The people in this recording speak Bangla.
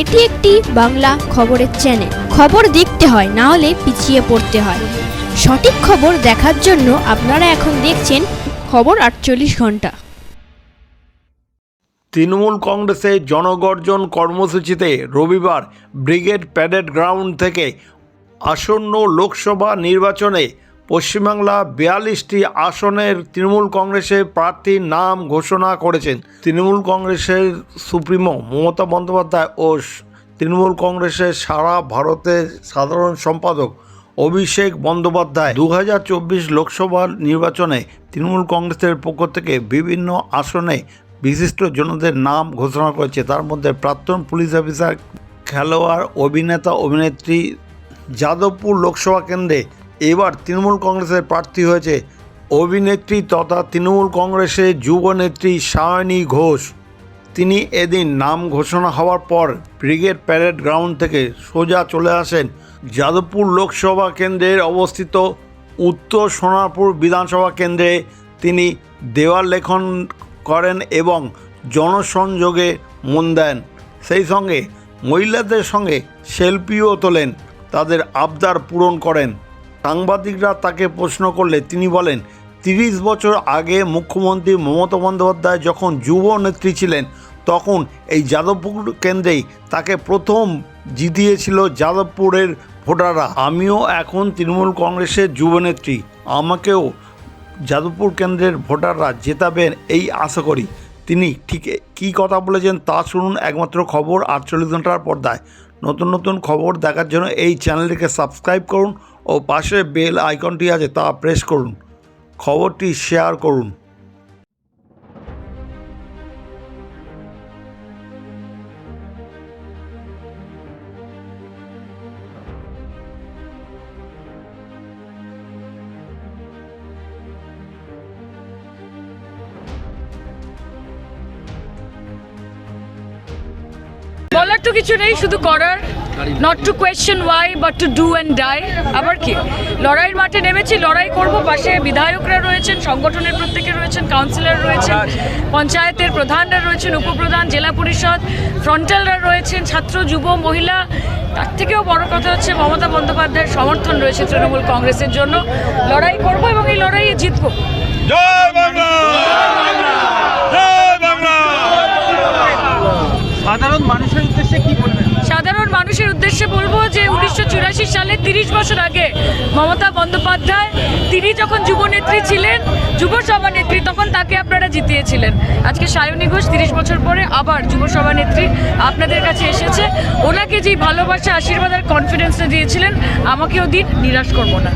এটি একটি বাংলা খবরের চ্যানেল খবর দেখতে হয়, না হলে পিছিয়ে পড়তে হয়। সঠিক খবর দেখার জন্য আপনারা এখন দেখছেন খবর আটচল্লিশ ঘণ্টা। তৃণমূল কংগ্রেসের জনগর্জন কর্মসূচিতে রবিবার ব্রিগেড প্যাডেড গ্রাউন্ড থেকে আসন্ন লোকসভা নির্বাচনে পশ্চিমবাংলা বিয়াল্লিশটি আসনের তৃণমূল কংগ্রেসের প্রার্থীর নাম ঘোষণা করেছেন। তৃণমূল কংগ্রেসের সুপ্রিমো মমতা বন্দ্যোপাধ্যায় ও তৃণমূল কংগ্রেসের সারা ভারতের সাধারণ সম্পাদক অভিষেক বন্দ্যোপাধ্যায়। দু হাজার চব্বিশ লোকসভা নির্বাচনে তৃণমূল কংগ্রেসের পক্ষ থেকে বিভিন্ন আসনে বিশিষ্ট জনদের নাম ঘোষণা করেছে। তার মধ্যে প্রাক্তন পুলিশ অফিসার, খেলোয়াড়, অভিনেতা, অভিনেত্রী, যাদবপুর লোকসভা কেন্দ্রে এবার তৃণমূল কংগ্রেসের প্রার্থী হয়েছে অভিনেত্রী তথা তৃণমূল কংগ্রেসের যুবনেত্রী সায়নী ঘোষ। তিনি এদিন নাম ঘোষণা হওয়ার পর ব্রিগেড প্যারেড গ্রাউন্ড থেকে সোজা চলে আসেন যাদবপুর লোকসভা কেন্দ্রের অবস্থিত উত্তর সোনারপুর বিধানসভা কেন্দ্রে। তিনি দেওয়াল লেখন করেন এবং জনসংযোগে মন দেন। সেই সঙ্গে মহিলাদের সঙ্গে সেলফিও তোলেন। তাদের আবদার পূরণ করেন। সাংবাদিকরা তাকে প্রশ্ন করলে তিনি বলেন, তিরিশ বছর আগে মুখ্যমন্ত্রী মমতা বন্দ্যোপাধ্যায় যখন যুব নেত্রী ছিলেন, তখন এই যাদবপুর কেন্দ্রেই তাকে প্রথম জিতিয়েছিল যাদবপুরের ভোটাররা। আমিও এখন তৃণমূল কংগ্রেসের যুবনেত্রী আমাকেও যাদবপুর কেন্দ্রের ভোটাররা জেতাবেন এই আশা করি। তিনি ঠিক কী কথা বলেছেন তা শুনুন একমাত্র খবর আটচল্লিশ ঘণ্টার পর্দায়। নতুন নতুন খবর দেখার জন্য এই চ্যানেলটিকে সাবস্ক্রাইব করুন ও পাশে বেল আইকনটি আছে তা প্রেস করুন। খবরটি শেয়ার করুন। বলার তো কিছু নেই, শুধু করার। Not to question why but to do and die আবার কি? লড়াইয়ের মাঠে নেমেছি, লড়াই করব। পাশে বিধায়করা রয়েছেন, সংগঠনের প্রত্যেকে রয়েছেন কাউন্সিলর রয়েছেন, পঞ্চায়েতের প্রধানরা রয়েছেন, উপপ্রধান, জেলা পরিষদ ফ্রন্টালরা রয়েছেন, ছাত্র, যুব, মহিলা। তার থেকেও বড় কথা হচ্ছে, মমতা বন্দ্যোপাধ্যায়ের সমর্থন রয়েছে তৃণমূল কংগ্রেসের জন্য। লড়াই করব এবং এই লড়াইয়ে জিতবো। জয় বাংলা জয় বাংলা সাধারণ মানুষের উদ্দেশ্যে কি বলবেন সাধারণ মানুষের উদ্দেশ্যে বলব যে উনিশশো চুরাশি সালে তিরিশ বছর আগে মমতা বন্দ্যোপাধ্যায়, তিনি যখন যুবনেত্রী ছিলেন যুব সভানেত্রী তখন তাকে আপনারা জিতিয়েছিলেন। আজকে সায়নী ঘোষ তিরিশ বছর পরে আবার যুব সভানেত্রী আপনাদের কাছে এসেছে। ওনাকে যেই ভালোবাসা, আশীর্বাদ আর কনফিডেন্সটা দিয়েছিলেন, আমাকেও দিন, নিরাশ করব না।